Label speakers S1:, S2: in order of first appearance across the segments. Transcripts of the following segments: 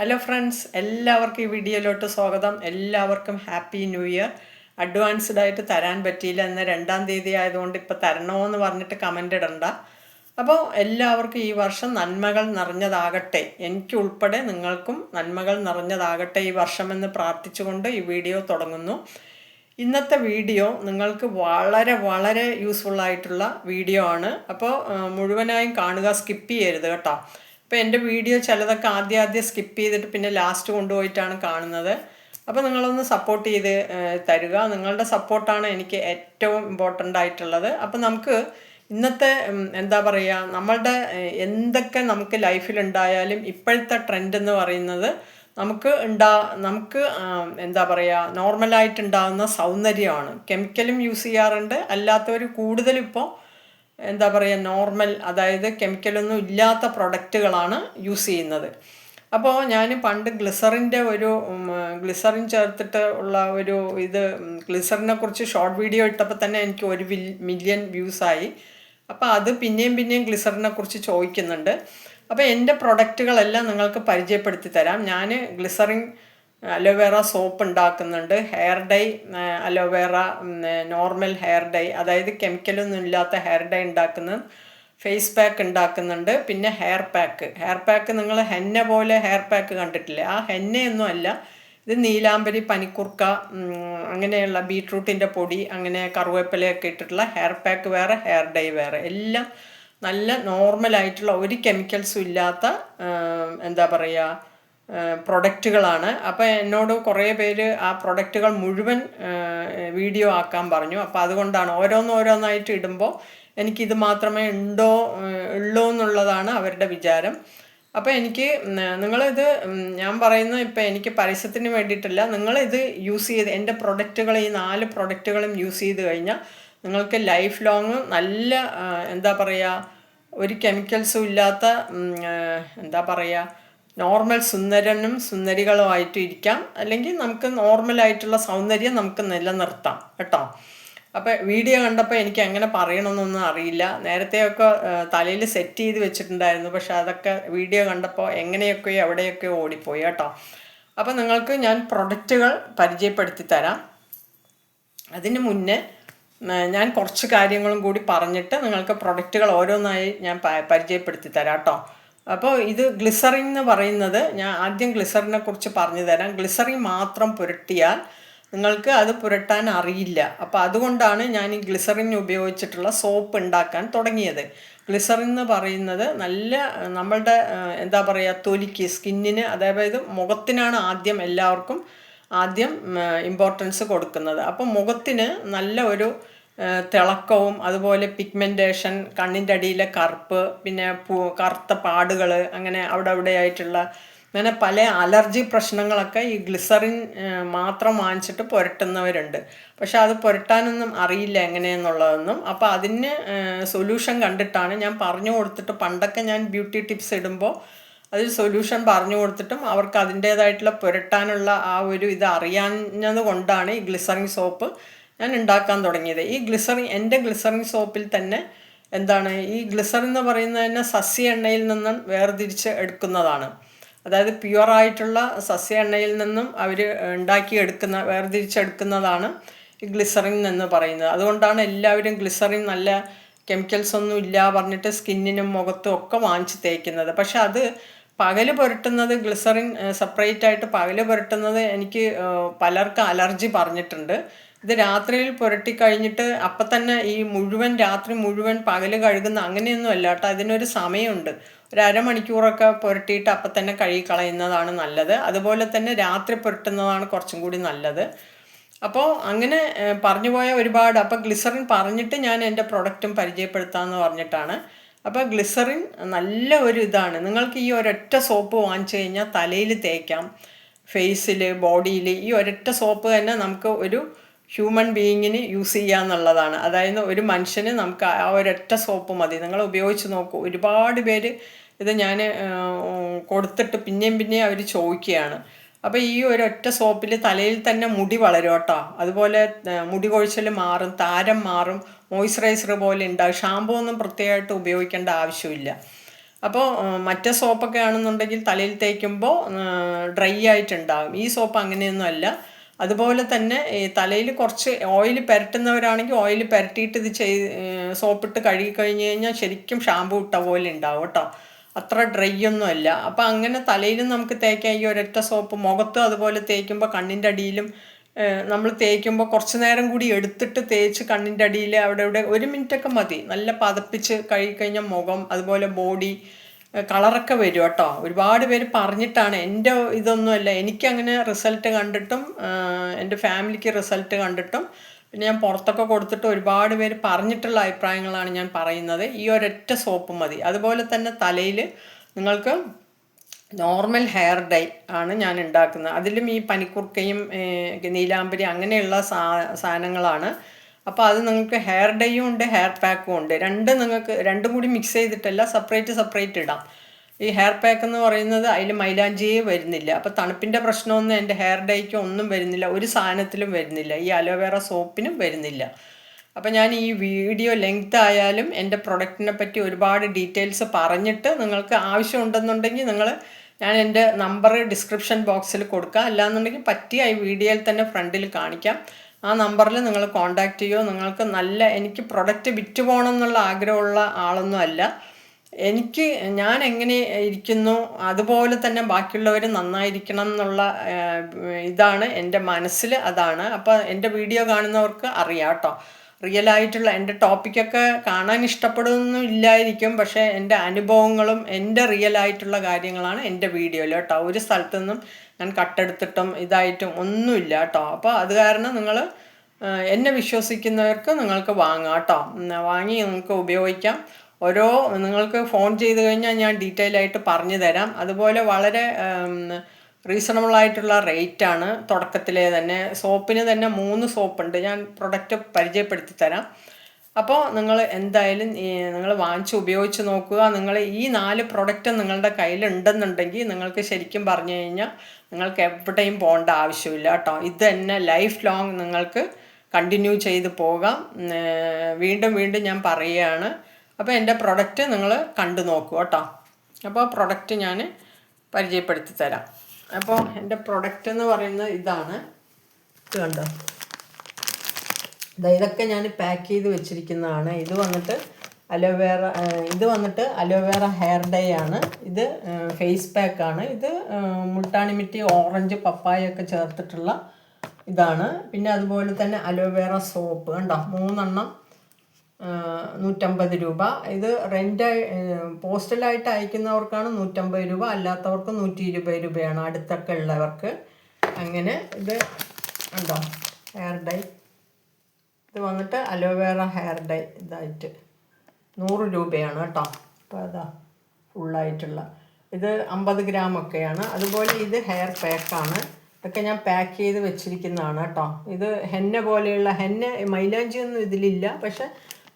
S1: Hello friends എല്ലാവർക്കും ഈ വീഡിയോയിലോട്ട് സ്വാഗതം. എല്ലാവർക്കും ഹാപ്പി ന്യൂ ഇയർ അഡ്വാൻസ്ഡ് ആയിട്ട് തരാൻ പറ്റിയില്ല എന്ന രണ്ടാം തീയതി ആയതുകൊണ്ട് ഇപ്പോൾ തരണമെന്ന് പറഞ്ഞിട്ട് കമന്റ് ഇടണ്ട. അപ്പോൾ എല്ലാവർക്കും ഈ വർഷം നന്മകൾ നിറഞ്ഞതാകട്ടെ. എനിക്കുൾപ്പെടെ നിങ്ങൾക്കും നന്മകൾ നിറഞ്ഞതാകട്ടെ ഈ വർഷമെന്ന് പ്രാർത്ഥിച്ചുകൊണ്ട് ഈ വീഡിയോ തുടങ്ങുന്നു. ഇന്നത്തെ വീഡിയോ നിങ്ങൾക്ക് വളരെ വളരെ യൂസ്ഫുൾ ആയിട്ടുള്ള വീഡിയോ ആണ്. അപ്പോൾ മുഴുവനായും കാണുക സ്കിപ്പ് ചെയ്യരുത് കേട്ടോ. അപ്പോൾ എന്റെ വീഡിയോ ചിലതൊക്കെ ആദ്യം ആദ്യം സ്കിപ്പ് ചെയ്തിട്ട് പിന്നെ ലാസ്റ്റ് കൊണ്ടുപോയിട്ടാണ് കാണുന്നത്. അപ്പോൾ നിങ്ങളൊന്ന് സപ്പോർട്ട് ചെയ്ത് തരിക. നിങ്ങളുടെ സപ്പോർട്ടാണ് എനിക്ക് ഏറ്റവും ഇമ്പോർട്ടന്റ് ആയിട്ടുള്ളത്. അപ്പോൾ നമുക്ക് ഇന്നത്തെ എന്താ പറയുക നമ്മളുടെ എന്തൊക്കെ നമുക്ക് ലൈഫിലുണ്ടായാലും ഇപ്പോഴത്തെ ട്രെൻഡ് എന്ന് പറയുന്നത് നമുക്ക് ഉണ്ടാ നമുക്ക് എന്താ പറയുക നോർമലായിട്ടുണ്ടാകുന്ന സൗന്ദര്യമാണ്. കെമിക്കലും യൂസ് ചെയ്യാറുണ്ട്. അല്ലാത്തവർ കൂടുതലിപ്പോൾ എന്താ പറയുക നോർമൽ അതായത് കെമിക്കലൊന്നും ഇല്ലാത്ത പ്രൊഡക്റ്റുകളാണ് യൂസ് ചെയ്യുന്നത്. അപ്പോൾ ഞാൻ പണ്ട് ഗ്ലിസറിന്റെ ഒരു ഗ്ലിസറിൻ ചേർത്തിട്ട് ഉള്ള ഒരു ഇത് ഗ്ലിസറിനെ കുറിച്ച് ഷോർട്ട് വീഡിയോ ഇട്ടപ്പോൾ തന്നെ എനിക്ക് ഒരു മില്യൺ വ്യൂസായി അപ്പോൾ അത് പിന്നെയും പിന്നെയും ഗ്ലിസറിനെ കുറിച്ച് ചോദിക്കുന്നുണ്ട്. അപ്പോൾ എന്റെ പ്രൊഡക്റ്റുകളെല്ലാം നിങ്ങൾക്ക് പരിചയപ്പെടുത്തി തരാം. ഞാൻ ഗ്ലിസറിൻ അലോവേറ സോപ്പ് ഉണ്ടാക്കുന്നുണ്ട്. Hair dye aloe vera normal hair dye അതായത് കെമിക്കലൊന്നും ഇല്ലാത്ത ഹെയർ ഡൈ ഉണ്ടാക്കുന്നു ഫേസ് പാക്ക് ഉണ്ടാക്കുന്നുണ്ട്. പിന്നെ ഹെയർ പാക്ക്. ഹെയർ പാക്ക് നിങ്ങൾ ഹെന്ന പോലെ ഹെയർ പാക്ക് കണ്ടിട്ടില്ലേ? ആ ഹെന്നയൊന്നും അല്ല. ഇത് നീലാംബരി പനിക്കുർക്ക അങ്ങനെയുള്ള ബീട്രൂട്ടിന്റെ പൊടി അങ്ങനെ കറുവേപ്പിലയൊക്കെ ഇട്ടിട്ടുള്ള ഹെയർ പാക്ക് വേറെ ഹെയർ ഡൈ വേറെ. എല്ലാം നല്ല നോർമലായിട്ടുള്ള ഒരു കെമിക്കൽസും ഇല്ലാത്ത എന്താ പറയുക പ്രൊഡക്റ്റുകളാണ്. അപ്പോൾ എന്നോട് കുറേ പേര് ആ പ്രൊഡക്റ്റുകൾ മുഴുവൻ വീഡിയോ ആക്കാൻ പറഞ്ഞു. അപ്പോൾ അതുകൊണ്ടാണ് ഓരോന്നോരോന്നായിട്ട് ഇടുമ്പോൾ എനിക്കിത് മാത്രമേ ഉണ്ടോ ഉള്ളൂ എന്നുള്ളതാണ് അവരുടെ വിചാരം. അപ്പോൾ എനിക്ക് നിങ്ങളിത് ഞാൻ പറയുന്ന ഇപ്പോൾ എനിക്ക് പരസ്യത്തിന് വേണ്ടിയിട്ടല്ല നിങ്ങളിത് യൂസ് ചെയ്ത് എന്റെ പ്രൊഡക്റ്റുകൾ ഈ നാല് പ്രൊഡക്റ്റുകളും യൂസ് ചെയ്ത് കഴിഞ്ഞാൽ നിങ്ങൾക്ക് ലൈഫ് ലോങ് നല്ല എന്താ പറയുക ഒരു കെമിക്കൽസും ഇല്ലാത്ത എന്താ പറയുക നോർമൽ സുന്ദരനും സുന്ദരികളുമായിട്ട് ഇരിക്കാം. അല്ലെങ്കിൽ നമുക്ക് നോർമലായിട്ടുള്ള സൗന്ദര്യം നമുക്ക് നിലനിർത്താം. കേട്ടോ? അപ്പോൾ വീഡിയോ കണ്ടപ്പോൾ എനിക്ക് അങ്ങനെ പറയണമെന്നൊന്നും അറിയില്ല. നേരത്തെയൊക്കെ തലയിൽ സെറ്റ് ചെയ്ത് വെച്ചിട്ടുണ്ടായിരുന്നു. പക്ഷെ അതൊക്കെ വീഡിയോ കണ്ടപ്പോൾ എങ്ങനെയൊക്കെയോ എവിടെയൊക്കെയോ ഓടിപ്പോയി. കേട്ടോ? അപ്പോൾ നിങ്ങൾക്ക് ഞാൻ പ്രൊഡക്റ്റുകൾ പരിചയപ്പെടുത്തി തരാം. അതിന് മുന്നേ ഞാൻ കുറച്ച് കാര്യങ്ങളും കൂടി പറഞ്ഞിട്ട് നിങ്ങൾക്ക് പ്രൊഡക്റ്റുകൾ ഓരോന്നായി ഞാൻ പരിചയപ്പെടുത്തി തരാം. കേട്ടോ? അപ്പോൾ ഇത് ഗ്ലിസറിൻ എന്ന് പറയുന്നത് ഞാൻ ആദ്യം ഗ്ലിസറിനെ കുറിച്ച് പറഞ്ഞു തരാം. ഗ്ലിസറിൻ മാത്രം പുരട്ടിയാൽ നിങ്ങൾക്ക് അത് പുരട്ടാൻ അറിയില്ല. അപ്പോൾ അതുകൊണ്ടാണ് ഞാൻ ഈ ഗ്ലിസറിൻ ഉപയോഗിച്ചിട്ടുള്ള സോപ്പ് ഉണ്ടാക്കാൻ തുടങ്ങിയത്. ഗ്ലിസറിൻ എന്ന് പറയുന്നത് നല്ല നമ്മളുടെ എന്താ പറയുക തൊലിക്ക് സ്കിന്നിന് അതായത് മുഖത്തിനാണ് ആദ്യം എല്ലാവർക്കും ആദ്യം ഇമ്പോർട്ടൻസ് കൊടുക്കുന്നത്. അപ്പോൾ മുഖത്തിന് നല്ല ഒരു തിളക്കവും അതുപോലെ പിഗ്മെന്റേഷൻ കണ്ണിന്റെ അടിയിലെ കറുപ്പ് പിന്നെ കറുത്ത പാടുകൾ അങ്ങനെ അവിടെ അവിടെ ആയിട്ടുള്ള അങ്ങനെ പല അലർജി പ്രശ്നങ്ങളൊക്കെ ഈ ഗ്ലിസറിൻ മാത്രം വാങ്ങിച്ചിട്ട് പുരട്ടുന്നവരുണ്ട്. പക്ഷെ അത് പുരട്ടാനൊന്നും അറിയില്ല എങ്ങനെയെന്നുള്ളതൊന്നും. അപ്പോൾ അതിന് സൊല്യൂഷൻ കണ്ടിട്ടാണ് ഞാൻ പറഞ്ഞു കൊടുത്തിട്ട് പണ്ടൊക്കെ ഞാൻ ബ്യൂട്ടി ടിപ്സ് ഇടുമ്പോൾ അതിൽ സൊല്യൂഷൻ പറഞ്ഞു കൊടുത്തിട്ടും അവർക്ക് അതിന്റേതായിട്ടുള്ള പുരട്ടാനുള്ള ആ ഒരു ഇത് അറിയാഞ്ഞത് കൊണ്ടാണ് ഈ ഗ്ലിസറിൻ സോപ്പ് ഞാൻ ഉണ്ടാക്കാൻ തുടങ്ങിയത്. ഈ ഗ്ലിസറിൻ എന്റെ ഗ്ലിസറിൻ സോപ്പിൽ തന്നെ എന്താണ് ഈ ഗ്ലിസറിൻ എന്ന് പറയുന്നത് തന്നെ സസ്യ എണ്ണയിൽ നിന്നും വേർതിരിച്ച് എടുക്കുന്നതാണ്. അതായത് പ്യുവർ ആയിട്ടുള്ള സസ്യ എണ്ണയിൽ നിന്നും അവർ ഉണ്ടാക്കി എടുക്കുന്ന വേർതിരിച്ചെടുക്കുന്നതാണ് ഈ ഗ്ലിസറിൻ എന്ന് പറയുന്നത്. അതുകൊണ്ടാണ് എല്ലാവരും ഗ്ലിസറിൻ നല്ല കെമിക്കൽസ് ഒന്നും ഇല്ല പറഞ്ഞിട്ട് സ്കിന്നിനും മുഖത്തും ഒക്കെ വാങ്ങിച്ച് തേക്കുന്നത്. പക്ഷെ അത് പകൽ പുരട്ടുന്നത് ഗ്ലിസറിൻ സെപ്പറേറ്റ് ആയിട്ട് പകൽ പുരട്ടുന്നത് എനിക്ക് പലർക്കും അലർജി പറഞ്ഞിട്ടുണ്ട്. ഇത് രാത്രിയിൽ പുരട്ടി കഴിഞ്ഞിട്ട് അപ്പം തന്നെ ഈ മുഴുവൻ രാത്രി മുഴുവൻ പകൽ കഴുകുന്ന അങ്ങനെയൊന്നും അല്ല കേട്ടോ. അതിനൊരു സമയമുണ്ട്. ഒരു അരമണിക്കൂറൊക്കെ പുരട്ടിയിട്ട് അപ്പം തന്നെ കഴുകി കളയുന്നതാണ് നല്ലത്. അതുപോലെ തന്നെ രാത്രി പുരട്ടുന്നതാണ് കുറച്ചും കൂടി നല്ലത്. അപ്പോൾ അങ്ങനെ പറഞ്ഞു പോയ ഒരുപാട്. അപ്പോൾ ഗ്ലിസറിൻ പറഞ്ഞിട്ട് ഞാൻ എന്റെ പ്രൊഡക്റ്റും പരിചയപ്പെടുത്താമെന്ന് പറഞ്ഞിട്ടാണ്. അപ്പോൾ ഗ്ലിസറിൻ നല്ല ഒരു ഇതാണ്. നിങ്ങൾക്ക് ഈ ഒരൊറ്റ സോപ്പ് വാങ്ങിച്ചു കഴിഞ്ഞാൽ തലയിൽ തേക്കാം. ഫേസിൽ ബോഡിയിൽ ഈ ഒരൊറ്റ സോപ്പ് തന്നെ നമുക്ക് ഒരു ഹ്യൂമൻ ബീയിങ്ങിന് യൂസ് ചെയ്യുക എന്നുള്ളതാണ് അതായത് ഒരു മനുഷ്യന് നമുക്ക് ആ ഒരൊറ്റ സോപ്പ് മതി. നിങ്ങൾ ഉപയോഗിച്ച് നോക്കൂ. ഒരുപാട് പേര് ഇത് ഞാൻ കൊടുത്തിട്ട് പിന്നെയും പിന്നെയും അവർ ചോദിക്കുകയാണ്. അപ്പോൾ ഈ ഒരൊറ്റ സോപ്പിൽ തലയിൽ തന്നെ മുടി വളരോട്ടോ അതുപോലെ മുടി കൊഴിച്ചൽ മാറും താരം മാറും മോയ്സ്ചറൈസർ പോലെ ഉണ്ടാകും ഷാമ്പൂ ഒന്നും പ്രത്യേകമായിട്ട് ഉപയോഗിക്കേണ്ട ആവശ്യമില്ല. അപ്പോൾ മറ്റേ സോപ്പൊക്കെ ആണെന്നുണ്ടെങ്കിൽ തലയിൽ തേക്കുമ്പോൾ ഡ്രൈ ആയിട്ടുണ്ടാകും. ഈ സോപ്പ് അങ്ങനെയൊന്നും അല്ല. അതുപോലെ തന്നെ ഈ തലയിൽ കുറച്ച് ഓയിൽ പുരട്ടുന്നവരാണെങ്കിൽ ഓയിൽ പുരട്ടിയിട്ട് ഇത് ചെയ്ത് സോപ്പിട്ട് കഴുകി കഴിഞ്ഞ് കഴിഞ്ഞാൽ ശരിക്കും ഷാമ്പു ഇട്ട പോലെ ഉണ്ടാവും കേട്ടോ. അത്ര ഡ്രൈ ഒന്നും അല്ല. അപ്പം അങ്ങനെ തലയിലും നമുക്ക് തേക്കാൻ ഈ ഒരൊറ്റ സോപ്പ് മുഖത്തും അതുപോലെ തേക്കുമ്പോൾ കണ്ണിന്റെ അടിയിലും നമ്മൾ തേക്കുമ്പോൾ കുറച്ച് നേരം കൂടി എടുത്തിട്ട് തേച്ച് കണ്ണിന്റെ അടിയിൽ അവിടെ ഇവിടെ ഒരു മിനിറ്റൊക്കെ മതി. നല്ല പതപ്പിച്ച് കഴുകി കഴിഞ്ഞാൽ മുഖം അതുപോലെ ബോഡി കളറൊക്കെ വരും കേട്ടോ. ഒരുപാട് പേര് പറഞ്ഞിട്ടാണ്. എന്റെ ഇതൊന്നുമല്ല. എനിക്കങ്ങനെ റിസൾട്ട് കണ്ടിട്ടും എന്റെ ഫാമിലിക്ക് റിസൾട്ട് കണ്ടിട്ടും പിന്നെ ഞാൻ പുറത്തൊക്കെ കൊടുത്തിട്ട് ഒരുപാട് പേര് പറഞ്ഞിട്ടുള്ള അഭിപ്രായങ്ങളാണ് ഞാൻ പറയുന്നത്. ഈ ഒരൊറ്റ സോപ്പ് മതി. അതുപോലെ തന്നെ തലയിൽ നിങ്ങൾക്ക് നോർമൽ ഹെയർ ഡൈ ആണ് ഞാൻ ഉണ്ടാക്കുന്നത്. അതിലും ഈ പനിക്കുർക്കയും നീലാമ്പരി അങ്ങനെയുള്ള സാ സാധനങ്ങളാണ്. അപ്പോൾ അത് നിങ്ങൾക്ക് ഹെയർ ഡേയും ഉണ്ട് ഹെയർ പാക്കും ഉണ്ട്. രണ്ട് നിങ്ങൾക്ക് രണ്ടും കൂടി മിക്സ് ചെയ്തിട്ടല്ല സെപ്പറേറ്റ് സെപ്പറേറ്റ് ഇടാം. ഈ ഹെയർ പാക്ക് എന്ന് പറയുന്നത് അതിൽ മൈലാഞ്ചിയേ വരുന്നില്ല. അപ്പോൾ തണുപ്പിന്റെ പ്രശ്നമൊന്നും എന്റെ ഹെയർ ഡൈക്ക് ഒന്നും വരുന്നില്ല. ഒരു സാധനത്തിലും വരുന്നില്ല. ഈ അലോവേറ സോപ്പിനും വരുന്നില്ല. അപ്പോൾ ഞാൻ ഈ വീഡിയോ ലെങ്ത് ആയാലും എന്റെ പ്രൊഡക്റ്റിനെ പറ്റി ഒരുപാട് ഡീറ്റെയിൽസ് പറഞ്ഞിട്ട് നിങ്ങൾക്ക് ആവശ്യമുണ്ടെന്നുണ്ടെങ്കിൽ നിങ്ങൾ ഞാൻ എന്റെ നമ്പർ ഡിസ്ക്രിപ്ഷൻ ബോക്സിൽ കൊടുക്കാം. അല്ലാന്നുണ്ടെങ്കിൽ പറ്റിയ ഈ വീഡിയോയിൽ തന്നെ ഫ്രണ്ടിൽ കാണിക്കാം. ആ നമ്പറിൽ നിങ്ങൾ കോണ്ടാക്ട് ചെയ്യുമോ നിങ്ങൾക്ക് നല്ല എനിക്ക് പ്രൊഡക്റ്റ് വിറ്റ് പോകണം എന്നുള്ള ആഗ്രഹമുള്ള ആളൊന്നും അല്ല. എനിക്ക് ഞാൻ എങ്ങനെ ഇരിക്കുന്നു അതുപോലെ തന്നെ ബാക്കിയുള്ളവർ നന്നായിരിക്കണം എന്നുള്ള ഇതാണ് എന്റെ മനസ്സിൽ അതാണ്. അപ്പോൾ എന്റെ വീഡിയോ കാണുന്നവർക്ക് അറിയാം കേട്ടോ. റിയൽ ആയിട്ടുള്ള എന്റെ ടോപ്പിക്കൊക്കെ കാണാൻ ഇഷ്ടപ്പെടുന്നൊന്നും ഇല്ലായിരിക്കും. പക്ഷേ എന്റെ അനുഭവങ്ങളും എന്റെ റിയൽ ആയിട്ടുള്ള കാര്യങ്ങളാണ് എന്റെ വീഡിയോയിൽ കേട്ടോ. ഒരു സ്ഥലത്തു നിന്നും ഞാൻ കട്ടെടുത്തിട്ടും ഇതായിട്ടും ഒന്നുമില്ല കേട്ടോ. അപ്പോൾ അത് കാരണം നിങ്ങൾ എന്നെ വിശ്വസിക്കുന്നവർക്ക് നിങ്ങൾക്ക് വാങ്ങാം കേട്ടോ. വാങ്ങി നിങ്ങൾക്ക് ഉപയോഗിക്കാം. ഓരോ നിങ്ങൾക്ക് ഫോൺ ചെയ്ത് കഴിഞ്ഞാൽ ഞാൻ ഡീറ്റെയിൽ ആയിട്ട് പറഞ്ഞു തരാം. അതുപോലെ വളരെ റീസണബിൾ ആയിട്ടുള്ള റേറ്റാണ് തുടക്കത്തിലെ തന്നെ സോപ്പിന് തന്നെ മൂന്ന് സോപ്പുണ്ട്. ഞാൻ പ്രൊഡക്റ്റ് പരിചയപ്പെടുത്തി തരാം. അപ്പോൾ നിങ്ങൾ എന്തായാലും നിങ്ങൾ വാങ്ങിച്ച് ഉപയോഗിച്ച് നോക്കുക. നിങ്ങൾ ഈ നാല് പ്രൊഡക്റ്റ് നിങ്ങളുടെ കയ്യിലുണ്ടെന്നുണ്ടെങ്കിൽ നിങ്ങൾക്ക് ശരിക്കും പറഞ്ഞു കഴിഞ്ഞാൽ നിങ്ങൾക്ക് എവിടെയും പോകേണ്ട ആവശ്യമില്ല കേട്ടോ. ഇത് തന്നെ ലൈഫ് ലോങ് നിങ്ങൾക്ക് കണ്ടിന്യൂ ചെയ്ത് പോകാം. വീണ്ടും വീണ്ടും ഞാൻ പറയുകയാണ്. അപ്പോൾ എന്റെ പ്രൊഡക്റ്റ് നിങ്ങൾ കണ്ടു നോക്കൂ കേട്ടോ. അപ്പോൾ പ്രൊഡക്റ്റ് ഞാൻ പരിചയപ്പെടുത്തി തരാം. അപ്പോൾ എന്റെ പ്രൊഡക്റ്റ് എന്ന് പറയുന്നത് ഇതാണ്. ഇത് കണ്ടോ? ഇതൊക്കെ ഞാൻ പാക്ക് ചെയ്ത് വെച്ചിരിക്കുന്നതാണ്. ഇത് വന്നിട്ട് അലോവേറ ഇത് വന്നിട്ട് അലോവേറ ഹെയർ ഡേ ആണ്. ഇത് ഫേസ് പാക്കാണ് ഇത് മുട്ടാണിമിറ്റി ഓറഞ്ച് പപ്പായ ഒക്കെ ചേർത്തിട്ടുള്ള ഇതാണ്. പിന്നെ അതുപോലെ തന്നെ അലോവേറ സോപ്പ് കണ്ടോ? മൂന്നെണ്ണം നൂറ്റമ്പത് രൂപ. ഇത് റെന്റ് പോസ്റ്റലായിട്ട് അയക്കുന്നവർക്കാണ് നൂറ്റമ്പത് രൂപ. അല്ലാത്തവർക്ക് നൂറ്റി ഇരുപത് രൂപയാണ് അടുത്തൊക്കെ ഉള്ളവർക്ക്. അങ്ങനെ ഇത് ഉണ്ടോ ഹെയർ ഡൈ ഇത് വന്നിട്ട് അലോവേറ ഹെയർ ഡൈ ഇതായിട്ട്. നൂറ് രൂപയാണ് കേട്ടോ. അപ്പോൾ അതാ ഫുള്ളായിട്ടുള്ള. ഇത് അമ്പത് ഗ്രാം ഒക്കെയാണ്. അതുപോലെ ഇത് ഹെയർ പാക്കാണ്. ഇതൊക്കെ ഞാൻ പാക്ക് ചെയ്ത് വെച്ചിരിക്കുന്നതാണ് കേട്ടോ. ഇത് ഹെന്ന പോലെയുള്ള ഹെന്ന മൈലാഞ്ചി ഒന്നും ഇതിലില്ല. പക്ഷെ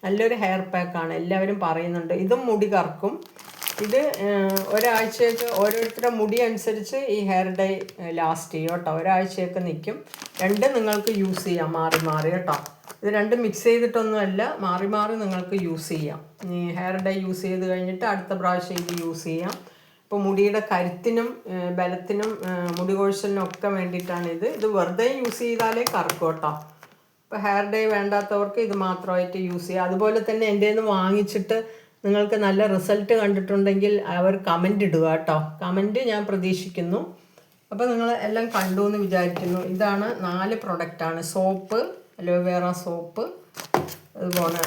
S1: നല്ലൊരു ഹെയർ പാക്കാണ്. എല്ലാവരും പറയുന്നുണ്ട്. ഇതും മുടി കറക്കും. ഇത് ഒരാഴ്ചയൊക്കെ ഓരോരുത്തരുടെ മുടി അനുസരിച്ച് ഈ ഹെയർ ഡൈ ലാസ്റ്റ് ചെയ്യും കേട്ടോ. ഒരാഴ്ചയൊക്കെ നിൽക്കും രണ്ട് നിങ്ങൾക്ക് യൂസ് ചെയ്യാം. മാറി മാറി കേട്ടോ. ഇത് രണ്ടും മിക്സ് ചെയ്തിട്ടൊന്നുമല്ല. മാറി മാറി നിങ്ങൾക്ക് യൂസ് ചെയ്യാം. ഹെയർ ഡൈ യൂസ് ചെയ്ത് കഴിഞ്ഞിട്ട് അടുത്ത പ്രാവശ്യം ഇത് യൂസ് ചെയ്യാം. ഇപ്പോൾ മുടിയുടെ കരുത്തിനും ബലത്തിനും മുടി കൊഴിച്ചിലിനും ഒക്കെ വേണ്ടിയിട്ടാണ് ഇത്. ഇത് വെറുതെ യൂസ് ചെയ്താലേ കറക്കോട്ടോ ഇപ്പോൾ ഹെയർ ഡൈ വേണ്ടാത്തവർക്ക് ഇത് മാത്രമായിട്ട് യൂസ് ചെയ്യാം. അതുപോലെ തന്നെ എന്റെ നിന്ന് വാങ്ങിച്ചിട്ട് നിങ്ങൾക്ക് നല്ല റിസൾട്ട് കണ്ടിട്ടുണ്ടെങ്കിൽ അവർ കമന്റ് ഇടുക കേട്ടോ. കമന്റ് ഞാൻ പ്രതീക്ഷിക്കുന്നു. അപ്പോൾ നിങ്ങൾ എല്ലാം കണ്ടു എന്ന് വിചാരിക്കുന്നു. ഇതാണ് നാല് പ്രൊഡക്റ്റാണ് സോപ്പ് അലോവേറ സോപ്പ് അതുപോലെ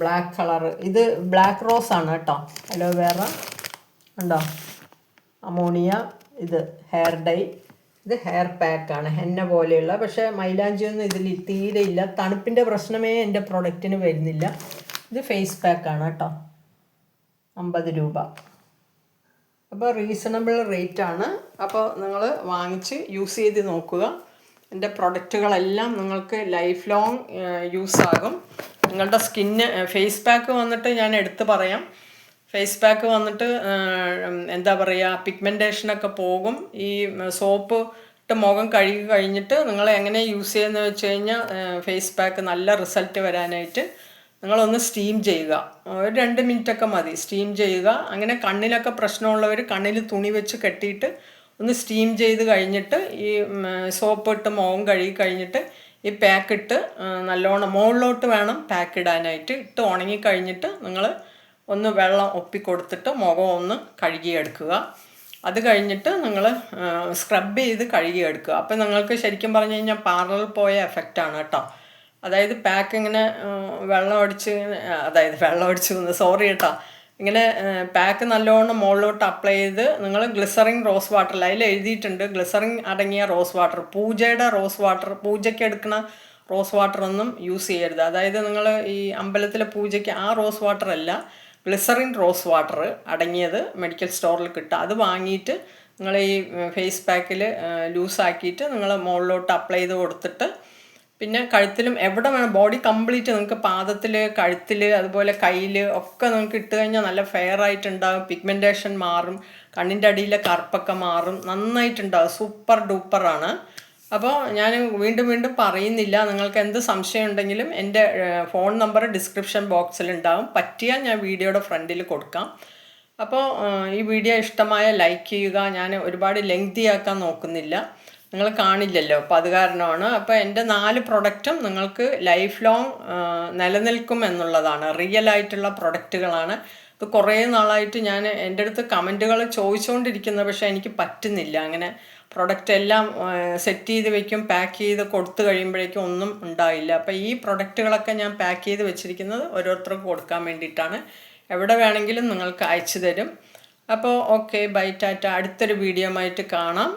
S1: ബ്ലാക്ക് കളർ ഇത് ബ്ലാക്ക് റോസ് ആണ് കേട്ടോ. അലോവേറ ഉണ്ടോ അമോണിയ ഇത് ഹെയർ ഡൈ ഇത് ഹെയർ പാക്കാണ് ഹെന്ന പോലെയുള്ള. പക്ഷേ മൈലാഞ്ചിയൊന്നും ഇതിൽ തീരെ ഇല്ല. തണുപ്പിന്റെ പ്രശ്നമേ എന്റെ പ്രൊഡക്റ്റിന് വരുന്നില്ല. ഇത് ഫേസ് പാക്കാണ് കേട്ടോ. അമ്പത് രൂപ. അപ്പോൾ റീസണബിൾ റേറ്റ് ആണ്. അപ്പോൾ നിങ്ങൾ വാങ്ങിച്ച് യൂസ് ചെയ്ത് നോക്കുക. എന്റെ പ്രൊഡക്റ്റുകളെല്ലാം നിങ്ങൾക്ക് ലൈഫ് ലോങ് യൂസ് ആകും നിങ്ങളുടെ സ്കിന്ന് ഫേസ് പാക്ക് വന്നിട്ട് ഞാൻ എടുത്തു പറയാം. ഫേസ് പാക്ക് വന്നിട്ട് എന്താ പറയുക പിഗ്മെന്റേഷനൊക്കെ പോകും. ഈ സോപ്പ് ഇട്ട് മുഖം കഴുകി കഴിഞ്ഞിട്ട് നിങ്ങൾ എങ്ങനെ യൂസ് ചെയ്യുന്നത് വെച്ച് കഴിഞ്ഞാൽ ഫേസ് പാക്ക് നല്ല റിസൾട്ട് വരാനായിട്ട് നിങ്ങളൊന്ന് സ്റ്റീം ചെയ്യുക. ഒരു രണ്ട് മിനിറ്റൊക്കെ മതി. സ്റ്റീം ചെയ്യുക. അങ്ങനെ കണ്ണിലൊക്കെ പ്രശ്നമുള്ളവർ കണ്ണിൽ തുണി വെച്ച് കെട്ടിയിട്ട് ഒന്ന് സ്റ്റീം ചെയ്ത് കഴിഞ്ഞിട്ട് ഈ സോപ്പ് ഇട്ട് മുഖം കഴുകി കഴിഞ്ഞിട്ട് ഈ പാക്ക് ഇട്ട് നല്ലോണം മുകളിലോട്ട് വേണം പാക്ക് ഇടാനായിട്ട്. ഇട്ട് ഉണങ്ങി കഴിഞ്ഞിട്ട് നിങ്ങൾ ഒന്ന് വെള്ളം ഒപ്പി കൊടുത്തിട്ട് മുഖം ഒന്ന് കഴുകിയെടുക്കുക. അത് കഴിഞ്ഞിട്ട് നിങ്ങൾ സ്ക്രബ് ചെയ്ത് കഴുകിയെടുക്കുക. അപ്പം നിങ്ങൾക്ക് ശരിക്കും പറഞ്ഞു കഴിഞ്ഞാൽ പാർലറിൽ പോയ എഫക്റ്റാണ് കേട്ടോ. അതായത് പാക്ക് ഇങ്ങനെ വെള്ളം അടിച്ച് അതായത് വെള്ളം അടിച്ചു സോറി കേട്ടോ. ഇങ്ങനെ പാക്ക് നല്ലോണം മുകളിലോട്ട് അപ്ലൈ ചെയ്ത് നിങ്ങൾ ഗ്ലിസറിൻ റോസ് വാട്ടർ അതിൽ എഴുതിയിട്ടുണ്ട്. ഗ്ലിസറിൻ അടങ്ങിയ റോസ് വാട്ടർ പൂജയുടെ റോസ് വാട്ടർ പൂജയ്ക്ക് എടുക്കുന്ന റോസ് വാട്ടർ ഒന്നും യൂസ് ചെയ്യരുത്. അതായത് നിങ്ങൾ ഈ അമ്പലത്തിലെ പൂജയ്ക്ക് ആ റോസ് വാട്ടർ അല്ല ഗ്ലിസറിൻ റോസ് വാട്ടർ അടങ്ങിയത് മെഡിക്കൽ സ്റ്റോറിൽ കിട്ടുക. അത് വാങ്ങിയിട്ട് നിങ്ങൾ ഈ ഫേസ് പാക്കിൽ ലൂസാക്കിയിട്ട് നിങ്ങൾ മുകളിലോട്ട് അപ്ലൈ ചെയ്ത് കൊടുത്തിട്ട് പിന്നെ കഴുത്തിലും എവിടെ വേണം ബോഡി കംപ്ലീറ്റ് നിങ്ങൾക്ക് പാദത്തിൽ കഴുത്തിൽ അതുപോലെ കയ്യിൽ ഒക്കെ നിങ്ങൾക്ക് ഇട്ട് കഴിഞ്ഞാൽ നല്ല ഫെയർ ആയിട്ടുണ്ടാകും പിഗ്മെന്റേഷൻ മാറും. കണ്ണിന്റെ അടിയിലെ കറുപ്പൊക്കെ മാറും. നന്നായിട്ടുണ്ടാകും സൂപ്പർ ഡൂപ്പറാണ് അപ്പോൾ ഞാൻ വീണ്ടും വീണ്ടും പറയുന്നില്ല. നിങ്ങൾക്ക് എന്ത് സംശയം ഉണ്ടെങ്കിലും എന്റെ ഫോൺ നമ്പർ ഡിസ്ക്രിപ്ഷൻ ബോക്സിൽ ഉണ്ടാവും. പറ്റിയാൽ ഞാൻ വീഡിയോയുടെ ഫ്രണ്ടിൽ കൊടുക്കാം. അപ്പോൾ ഈ വീഡിയോ ഇഷ്ടമായ ലൈക്ക് ചെയ്യുക. ഞാൻ ഒരുപാട് ലെങ്തി ആക്കാൻ നോക്കുന്നില്ല. നിങ്ങൾ കാണില്ലല്ലോ. അപ്പോൾ അത് കാരണമാണ്. അപ്പോൾ എന്റെ നാല് പ്രൊഡക്റ്റും നിങ്ങൾക്ക് ലൈഫ് ലോങ് നിലനിൽക്കും എന്നുള്ളതാണ്. റിയൽ ആയിട്ടുള്ള പ്രൊഡക്റ്റുകളാണ്. ഇത് കുറേ നാളായിട്ട് ഞാൻ എന്റെ അടുത്ത് കമന്റുകൾ ചോദിച്ചുകൊണ്ടിരിക്കുന്നത് പക്ഷേ എനിക്ക് പറ്റുന്നില്ല. അങ്ങനെ പ്രൊഡക്റ്റ് എല്ലാം സെറ്റ് ചെയ്ത് വെക്കും പാക്ക് ചെയ്ത് കൊടുത്തു കഴിയുമ്പോഴേക്കും ഒന്നും ഉണ്ടായില്ല. അപ്പോൾ ഈ പ്രൊഡക്റ്റുകളൊക്കെ ഞാൻ പാക്ക് ചെയ്ത് വെച്ചിരിക്കുന്നത് ഓരോരുത്തർക്കും കൊടുക്കാൻ വേണ്ടിയിട്ടാണ്. എവിടെ വേണമെങ്കിലും നിങ്ങൾക്ക് അയച്ചു തരും. അപ്പോൾ ഓക്കെ ബൈ ടാറ്റ അടുത്തൊരു വീഡിയോ ആയിട്ട് കാണാം.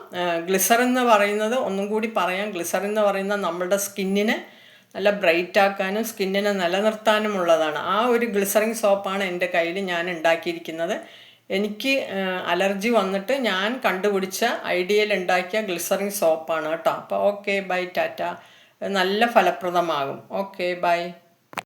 S1: ഗ്ലിസർ എന്ന് പറയുന്നത് ഒന്നും കൂടി പറയാം. ഗ്ലിസർ എന്ന് പറയുന്നത് നമ്മളുടെ സ്കിന്നിനെ നല്ല ബ്രൈറ്റ് ആക്കാനും സ്കിന്നിനെ നിലനിർത്താനും ഉള്ളതാണ്. ആ ഒരു ഗ്ലിസറിങ് സോപ്പാണ് എന്റെ കയ്യിൽ ഞാൻ ഉണ്ടാക്കിയിരിക്കുന്നത്. എനിക്ക് അലർജി വന്നിട്ട് ഞാൻ കണ്ടുപിടിച്ച ഐഡിയയിൽ ഉണ്ടാക്കിയ ഗ്ലിസറിങ് സോപ്പാണ് കേട്ടോ. അപ്പോൾ ഓക്കെ ബൈ ടാറ്റ നല്ല ഫലപ്രദമാകും. Okay bye